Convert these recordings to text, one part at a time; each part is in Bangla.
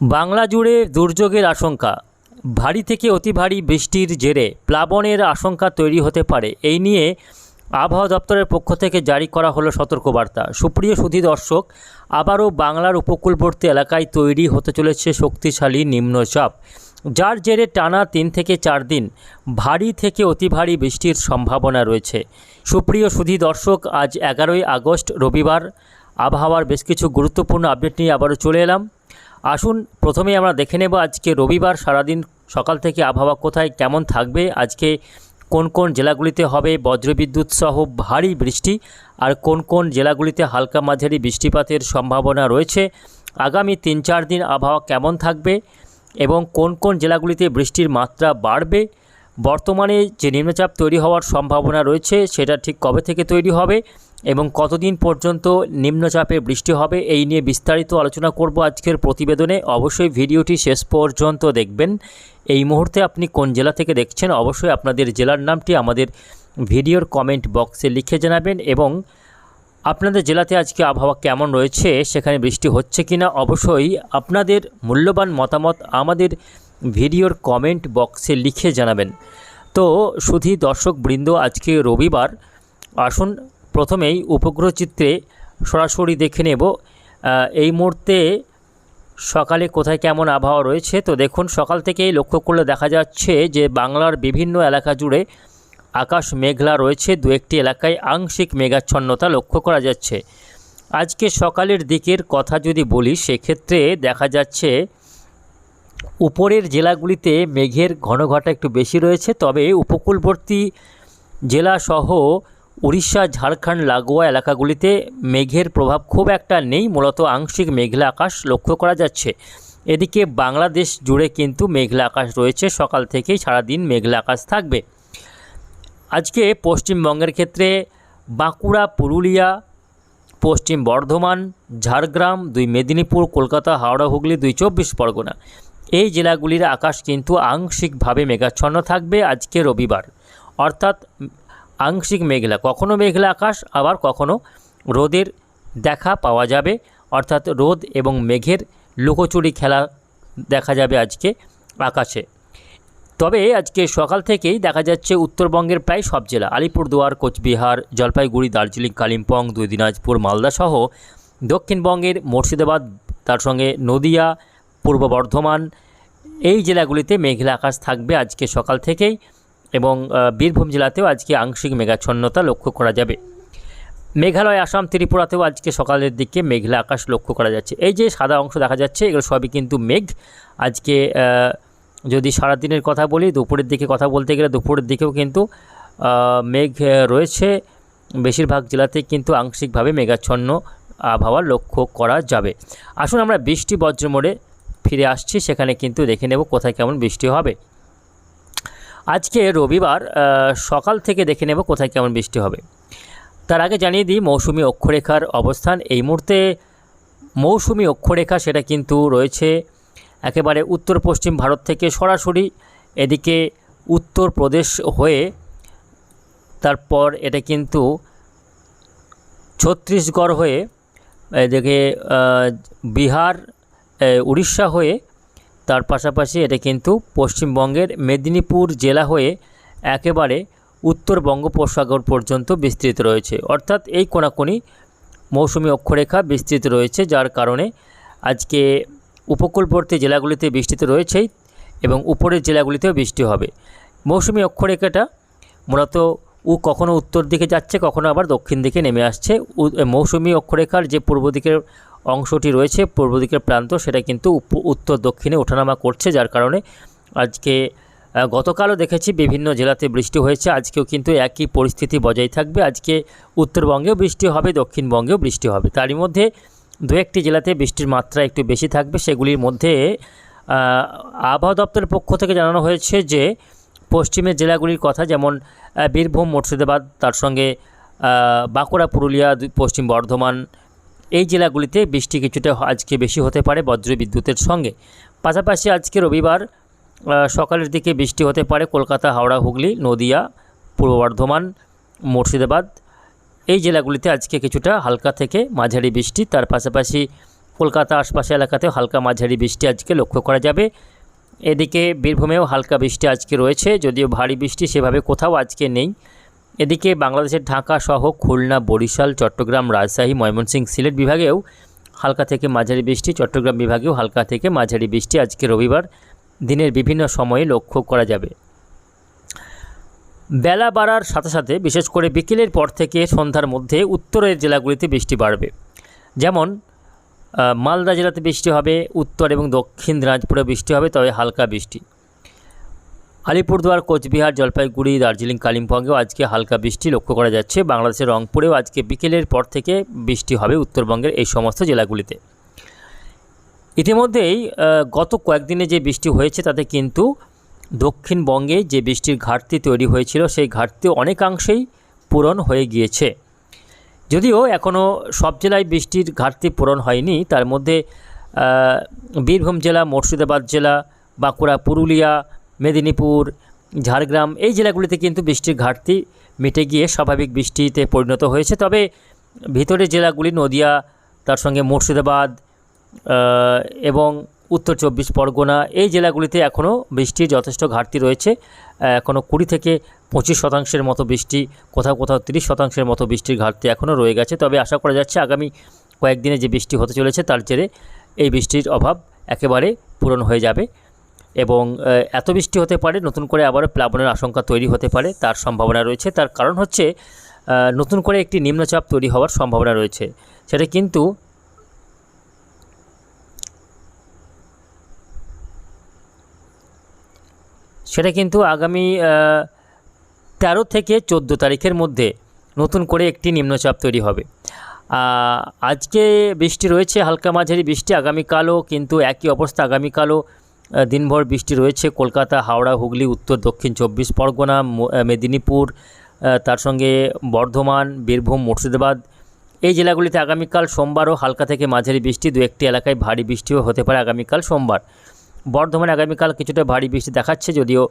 বাংলা জুড়ে দুর্যোগের আশঙ্কা। ভারী থেকে অতি ভারী বৃষ্টির জেরে প্লাবনের আশঙ্কা তৈরি হতে পারে। এই নিয়ে আবহাওয়া দপ্তরের পক্ষ থেকে জারি করা হলো সতর্কবার্তা। সুপ্রিয় সুধী দর্শক, আবারও বাংলার উপকূলবর্তী এলাকায় তৈরি হতে চলেছে শক্তিশালী নিম্নচাপ, যার জেরে টানা তিন থেকে চার দিন ভারী থেকে অতি ভারী বৃষ্টির সম্ভাবনা রয়েছে। সুপ্রিয় সুধী দর্শক, আজ এগারোই আগস্ট, রবিবার। আবহাওয়ার বেশ কিছু গুরুত্বপূর্ণ আপডেট নিয়ে আবারও চলে এলাম। আসুন, প্রথমেই আমরা দেখে নেব আজকে রবিবার, সারাদিন সকাল থেকে আবহাওয়া কোথায়, কেমন থাকবে, আজকে কোন কোন জেলাগুলিতে হবে বজ্রবিদ্যুৎ সহ ভারী বৃষ্টি, আর কোন কোন জেলাগুলিতে হালকা মাঝারি বৃষ্টিপাতের সম্ভাবনা রয়েছে, আগামী তিন চার দিন আবহাওয়া কেমন থাকবে, এবং কোন কোন জেলাগুলিতে বৃষ্টির মাত্রা বাড়বে, বর্তমানে যে নিম্নচাপ তৈরি হওয়ার সম্ভাবনা রয়েছে, সেটা ঠিক কবে থেকে তৈরি হবে এবং কতদিন পর্যন্ত নিম্নচাপে বৃষ্টি হবে এই নিয়ে বিস্তারিত আলোচনা করব আজকের প্রতিবেদনে। অবশ্যই ভিডিওটি শেষ পর্যন্ত দেখবেন। এই মুহূর্তে আপনি কোন জেলা থেকে দেখছেন অবশ্যই আপনাদের জেলার নামটি আমাদের ভিডিওর কমেন্ট বক্সে লিখে জানাবেন এবং আপনাদের জেলাতে আজকে আবহাওয়া কেমন রয়েছে, সেখানে বৃষ্টি হচ্ছে কিনা অবশ্যই আপনাদের মূল্যবান মতামত আমাদের ভিডিওর কমেন্ট বক্সে লিখে জানাবেন। তো শুধু দর্শক বৃন্দ আজকে রবিবার আসুন প্রথমেই উপগ্রহ চিত্রে সরাসরি দেখে নেব এই মুহূর্তে সকালে কোথায় কেমন আবহাওয়া রয়েছে। তো দেখুন, সকাল থেকেই লক্ষ্য করলে দেখা যাচ্ছে যে বাংলার বিভিন্ন এলাকা জুড়ে আকাশ মেঘলা রয়েছে। দু একটি এলাকায় আংশিক মেঘাচ্ছন্নতা লক্ষ্য করা যাচ্ছে। আজকে সকালের দিকের কথা যদি বলি, সেক্ষেত্রে দেখা যাচ্ছে উপরের জেলাগুলিতে মেঘের ঘনঘটা একটু বেশি রয়েছে। তবে উপকূলবর্তী জেলাসহ উড়িষ্যা, ঝাড়খণ্ড, লাগোয়া এলাকাগুলিতে মেঘের প্রভাব খুব একটা নেই, মূলত আংশিক মেঘলা আকাশ লক্ষ্য করা যাচ্ছে। এদিকে বাংলাদেশ জুড়ে কিন্তু মেঘলা আকাশ রয়েছে, সকাল থেকেই সারাদিন মেঘলা আকাশ থাকবে। আজকে পশ্চিমবঙ্গের ক্ষেত্রে বাঁকুড়া, পুরুলিয়া, পশ্চিম বর্ধমান, ঝাড়গ্রাম, দুই মেদিনীপুর, কলকাতা, হাওড়া, হুগলি, দুই চব্বিশ পরগনা। এই জেলাগুলির আকাশ কিন্তু আংশিকভাবে মেঘাচ্ছন্ন থাকবে আজকে রবিবার। অর্থাৎ আংশিক মেঘলা, কখনো মেঘলা আকাশ, আবার কখনো রোদের দেখা পাওয়া যাবে। অর্থাৎ রোদ এবং মেঘের লুকোচুরি খেলা দেখা যাবে আজকে আকাশে। তবে আজকে সকাল থেকেই দেখা যাচ্ছে উত্তরবঙ্গের প্রায় সব জেলা, আলিপুরদুয়ার, কোচবিহার, জলপাইগুড়ি, দার্জিলিং, কালিম্পং, দুই দিনাজপুর, মালদা সহ দক্ষিণবঙ্গের মুর্শিদাবাদ, তার সঙ্গে নদিয়া, পূর্ব বর্ধমান, এই জেলাগুলিতে মেঘলা আকাশ থাকবে আজকে সকাল থেকেই। এবং বীরভূম জেলাতেও আজকে আংশিক মেঘাচ্ছন্নতা লক্ষ্য করা যাবে। মেঘালয়, আসাম, ত্রিপুরাতেও আজকে সকালের দিকে মেঘলা আকাশ লক্ষ্য করা যাচ্ছে। এই যে সাদা অংশ দেখা যাচ্ছে, এগুলো সবই কিন্তু মেঘ। আজকে যদি সারাদিনের কথা বলি, দুপুরের দিকে কথা বলতে গেলে দুপুরের দিকেও কিন্তু মেঘ রয়েছে। বেশিরভাগ জেলাতে কিন্তু আংশিকভাবে মেঘাচ্ছন্ন আবহাওয়া লক্ষ্য করা যাবে। আসুন আমরা বৃষ্টি বজ্র মোড়ে ফিরে আসছি, সেখানে কিন্তু দেখে নেব কোথায় কেমন বৃষ্টি হবে। আজকে রবিবার সকাল থেকে দেখে নেব কোথায় কেমন বৃষ্টি হবে। তার আগে জানিয়ে দিই, মৌসুমি অক্ষরেখার অবস্থান। এই মুহূর্তে মৌসুমি অক্ষরেখা সেটা কিন্তু রয়েছে একেবারে উত্তর পশ্চিম ভারত থেকে সরাসরি, এদিকে উত্তরপ্রদেশ হয়ে তারপর এটা কিন্তু ছত্তিশগড় হয়ে, এদিকে বিহার উড়িষ্যা হয়ে তার পাশাপাশি এটা কিন্তু পশ্চিমবঙ্গের মেদিনীপুর জেলা হয়ে একেবারে উত্তর বঙ্গোপসাগর পর্যন্ত বিস্তৃত রয়েছে। অর্থাৎ এই কোনাকুনি মৌসুমি অক্ষরেখা বিস্তৃত রয়েছে, যার কারণে আজকে উপকূলবর্তী জেলাগুলিতে বৃষ্টি তো রয়েছেই এবং উপরের জেলাগুলিতেও বৃষ্টি হবে। মৌসুমি অক্ষরেখাটা মূলত উ কখনো উত্তর দিকে যাচ্ছে, কখনো আবার দক্ষিণ দিকে নেমে আসছে। মৌসুমি অক্ষরেখার যে পূর্ব দিকের অংশটি রয়েছে পূর্ব দিকের প্রান্ত, সেটা কিন্তু উত্তর দক্ষিণে ওঠানামা করছে, যার কারণে আজকে গতকালও দেখেছি বিভিন্ন জেলাতে বৃষ্টি হয়েছে, আজকেও কিন্তু একই পরিস্থিতি বজায় থাকবে। আজকে উত্তরবঙ্গেও বৃষ্টি হবে, দক্ষিণবঙ্গেও বৃষ্টি হবে। তারই মধ্যে দু একটি জেলাতে বৃষ্টির মাত্রা একটু বেশি থাকবে, সেগুলির মধ্যে আবহাওয়া দপ্তরের পক্ষ থেকে জানানো হয়েছে যে, পশ্চিমের জেলাগুলির কথা যেমন বীরভূম, মুর্শিদাবাদ, তার সঙ্গে বাঁকুড়া, পুরুলিয়া পশ্চিম বর্ধমান এই জেলাগুলিতে বৃষ্টি কিছুটা আজকে বেশি হতে পারে বজ্র বিদ্যুতের সঙ্গে। পাশাপাশি আজকে রবিবার সকালের দিকে বৃষ্টি হতে পারে কলকাতা, হাওড়া, হুগলি, নদিয়া, পূর্ব বর্ধমান, মুর্শিদাবাদ। এই জেলাগুলিতে আজকে কিছুটা হালকা থেকে মাঝারি বৃষ্টি। তার পাশাপাশি কলকাতা আশপাশে এলাকাতেও হালকা মাঝারি বৃষ্টি আজকে লক্ষ্য করা যাবে। এদিকে বীরভূমেও হালকা বৃষ্টি আজকে রয়েছে, যদিও ভারী বৃষ্টি সেভাবে কোথাও আজকে নেই। এদিকে বাংলাদেশের ঢাকা সহ খুলনা, বরিশাল, চট্টগ্রাম, রাজশাহী, ময়মনসিংহ সিলেট বিভাগেও হালকা থেকে মাঝারি বৃষ্টি, চট্টগ্রাম বিভাগেও হালকা থেকে মাঝারি বৃষ্টি। আজকে রবিবার দিনের বিভিন্ন সময়ে লক্ষ্য করা যাবে। বেলা বাড়ার সাথে সাথে, বিশেষ করে বিকেলের পর থেকে সন্ধ্যার মধ্যে উত্তরের জেলাগুলিতে বৃষ্টি বাড়বে। যেমন মালদা জেলাতে বৃষ্টি হবে, উত্তর এবং দক্ষিণ দিনাজপুরে বৃষ্টি হবে, তবে হালকা বৃষ্টি। আলিপুরদুয়ার কোচবিহার, জলপাইগুড়ি, দার্জিলিং, কালিম্পংয়েও আজকে হালকা বৃষ্টি লক্ষ্য করা যাচ্ছে। বাংলাদেশের রংপুরেও আজকে বিকেলের পর থেকে বৃষ্টি হবে উত্তরবঙ্গের এই সমস্ত জেলাগুলিতে। ইতিমধ্যেই গত কয়েকদিনে যে বৃষ্টি হয়েছে তাতে কিন্তু দক্ষিণবঙ্গে যে বৃষ্টির ঘাটতি তৈরি হয়েছিল, সেই ঘাটতি অনেকাংশেই পূরণ হয়ে গিয়েছে। যদিও এখনও সব জেলায় বৃষ্টির ঘাটতি পূরণ হয়নি, তার মধ্যে বীরভূম জেলা, মুর্শিদাবাদ জেলা, বাঁকুড়া, পুরুলিয়া মেদিনীপুর, ঝাড়গ্রাম এই জেলাগুলিতে কিন্তু বৃষ্টির ঘাটতি মিটে গিয়ে স্বাভাবিক বৃষ্টিতে পরিণত হয়েছে। তবে ভিতরের জেলাগুলি নদিয়া, তার সঙ্গে মুর্শিদাবাদ এবং উত্তর চব্বিশ পরগনা এই জেলাগুলিতে এখনও বৃষ্টির যথেষ্ট ঘাটতি রয়েছে। এখনও কুড়ি থেকে পঁচিশ শতাংশের মতো বৃষ্টি, কোথাও কোথাও তিরিশ শতাংশের মতো বৃষ্টির ঘাটতি এখনও রয়ে গেছে। তবে আশা করা যাচ্ছে আগামী কয়েকদিনে যে বৃষ্টি হতে চলেছে, তার জেরে এই বৃষ্টির অভাব একেবারে পূরণ হয়ে যাবে। এবং এত বৃষ্টি হতে পারে, নতুন করে আবারও প্লাবনের আশঙ্কা তৈরি হতে পারে, তার সম্ভাবনা রয়েছে। তার কারণ হচ্ছে নতুন করে একটি নিম্নচাপ তৈরি হওয়ার সম্ভাবনা রয়েছে। সেটা কিন্তু সেটা কিন্তু আগামী তেরো থেকে চোদ্দ তারিখের মধ্যে নতুন করে একটি নিম্নচাপ তৈরি হবে। আজকে বৃষ্টি রয়েছে, হালকা মাঝারি বৃষ্টি, আগামীকালও কিন্তু একই অবস্থা, আগামীকালও দিনভর বৃষ্টি রয়েছে। কলকাতা, হাওড়া, হুগলি, উত্তর, দক্ষিণ চব্বিশ পরগনা মেদিনীপুর তার সঙ্গে বর্ধমান, বীরভূম, মুর্শিদাবাদ। এই জেলাগুলিতে আগামীকাল সোমবারও হালকা থেকে মাঝারি বৃষ্টি। দু একটি এলাকায় ভারী বৃষ্টিও হতে পারে আগামীকাল সোমবার। বর্ধমানে আগামীকাল কিছুটা ভারী বৃষ্টি দেখাচ্ছে, যদিও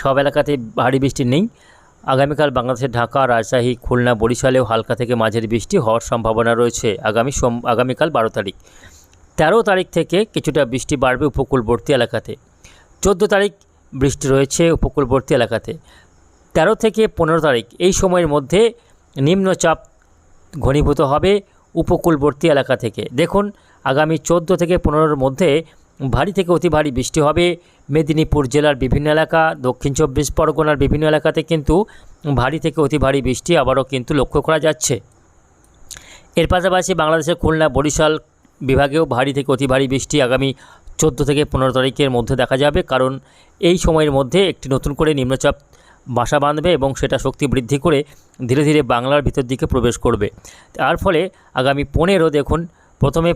সব এলাকাতে ভারী বৃষ্টি নেই। আগামীকাল বাংলাদেশের ঢাকা, রাজশাহী, খুলনা, বরিশালেও হালকা থেকে মাঝারি বৃষ্টি হওয়ার সম্ভাবনা রয়েছে আগামী সোম, আগামীকাল বারো তারিখ। তেরো তারিখ থেকে কিছুটা বৃষ্টি বাড়বে উপকূলবর্তী এলাকাতে। চোদ্দ তারিখ বৃষ্টি রয়েছে উপকূলবর্তী এলাকাতে। তেরো থেকে পনেরো তারিখ এই সময়ের মধ্যে নিম্নচাপ ঘনীভূত হবে উপকূলবর্তী এলাকা থেকে। দেখুন, আগামী চোদ্দ থেকে পনেরোর মধ্যে ভারী থেকে অতি ভারী বৃষ্টি হবে। মেদিনীপুর জেলার বিভিন্ন এলাকা, দক্ষিণ চব্বিশ পরগনার বিভিন্ন এলাকাতে কিন্তু ভারী থেকে অতি ভারী বৃষ্টি আবারও কিন্তু লক্ষ্য করা যাচ্ছে। এর পাশাপাশি বাংলাদেশের খুলনা, বরিশাল বিভাগেও ভারী থেকে অতি ভারী বৃষ্টি আগামী চোদ্দ থেকে পনেরো তারিখের মধ্যে দেখা যাবে, কারণ এই সময়ের মধ্যে একটি নতুন করে নিম্নচাপ বাসা বাঁধবে এবং সেটা শক্তি বৃদ্ধি করে ধীরে ধীরে বাংলার ভিতর দিকে প্রবেশ করবে। তার ফলে আগামী পনেরো, দেখুন, প্রথমে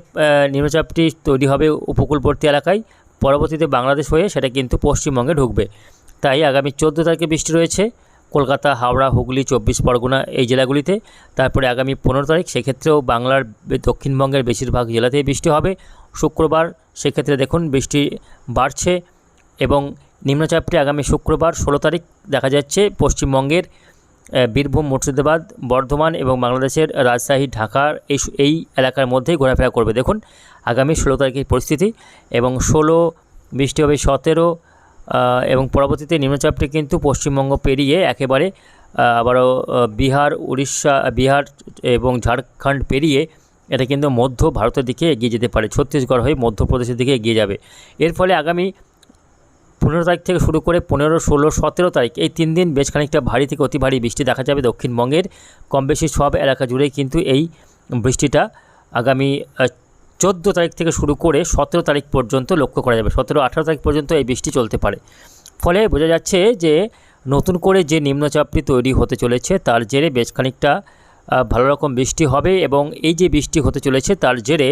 নিম্নচাপটি তৈরি হবে উপকূলবর্তী এলাকায়, পরবর্তীতে বাংলাদেশ হয়ে সেটা কিন্তু পশ্চিমবঙ্গে ঢুকবে। তাই আগামী চোদ্দ তারিখে বৃষ্টি রয়েছে কলকাতা, হাওড়া, হুগলি, চব্বিশ পরগনা এই জেলাগুলিতে। তারপরে আগামী পনেরো তারিখ সেক্ষেত্রেও বাংলার দক্ষিণবঙ্গের বেশিরভাগ জেলাতেই বৃষ্টি হবে। শুক্রবার সেক্ষেত্রে দেখুন বৃষ্টি বাড়ছে এবং নিম্নচাপটি আগামী শুক্রবার ষোলো তারিখ দেখা যাচ্ছে পশ্চিমবঙ্গের বীরভূম, মুর্শিদাবাদ, বর্ধমান এবং বাংলাদেশের রাজশাহী ঢাকার এই এই এলাকার মধ্যেই ঘোরাফেরা করবে। দেখুন আগামী ষোলো তারিখের পরিস্থিতি এবং ষোলো বৃষ্টি হবে সতেরো এবং পরবর্তীতে নিম্নচাপটি কিন্তু পশ্চিমবঙ্গ পেরিয়ে একেবারে আবারও বিহার, উড়িষ্যা, বিহার এবং ঝাড়খণ্ড পেরিয়ে এটা কিন্তু মধ্য ভারতের দিকে এগিয়ে যেতে পারে, ছত্তিশগড় হয়ে মধ্যপ্রদেশের দিকে এগিয়ে যাবে। এর ফলে আগামী পনেরো তারিখ থেকে শুরু করে পনেরো, ষোলো, সতেরো তারিখ এই তিন দিন বেশ খানিকটা ভারী থেকে অতি ভারী বৃষ্টি দেখা যাবে দক্ষিণবঙ্গের। কম বেশি সব এলাকা জুড়েই কিন্তু এই বৃষ্টিটা আগামী চোদ্দ তারিখ থেকে শুরু করে সতেরো তারিখ পর্যন্ত লক্ষ্য করা যাবে। সতেরো, আঠারো তারিখ পর্যন্ত এই বৃষ্টি চলতে পারে। ফলে বোঝা যাচ্ছে যে নতুন করে যে নিম্নচাপটি তৈরি হতে চলেছে, তার জেরে বেশ খানিকটা ভালো রকম বৃষ্টি হবে এবং এই যে বৃষ্টি হতে চলেছে, তার জেরে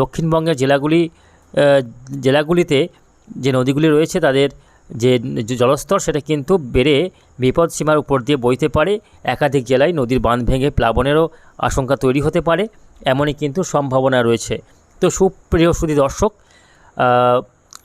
দক্ষিণবঙ্গের জেলাগুলি জেলাগুলিতে যে নদীগুলি রয়েছে, তাদের যে জলস্তর, সেটা কিন্তু বেড়ে বিপদ সীমার উপর দিয়ে বইতে পারে। একাধিক জেলায় নদীর বাঁধ ভেঙে প্লাবনেরও আশঙ্কা তৈরি হতে পারে। এমনই কিন্তু সম্ভাবনা রয়েছে। তো সুপ্রিয় সুদী দর্শক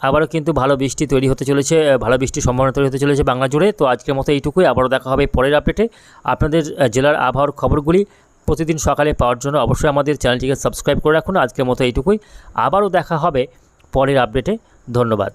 আবারও কিন্তু ভালো বৃষ্টি তৈরি হতে চলেছে ভালো বৃষ্টির সম্ভাবনা তৈরি হতে চলেছে বাংলা জুড়ে। তো আজকের মতো এইটুকুই, আবারও দেখা হবে পরের আপডেটে। আপনাদের জেলার আবহাওয়ার খবরগুলি প্রতিদিন সকালে পাওয়ার জন্য অবশ্যই আমাদের চ্যানেলটিকে সাবস্ক্রাইব করে রাখুন। আজকের মতো এইটুকুই, আবারও দেখা হবে পরের আপডেটে। ধন্যবাদ।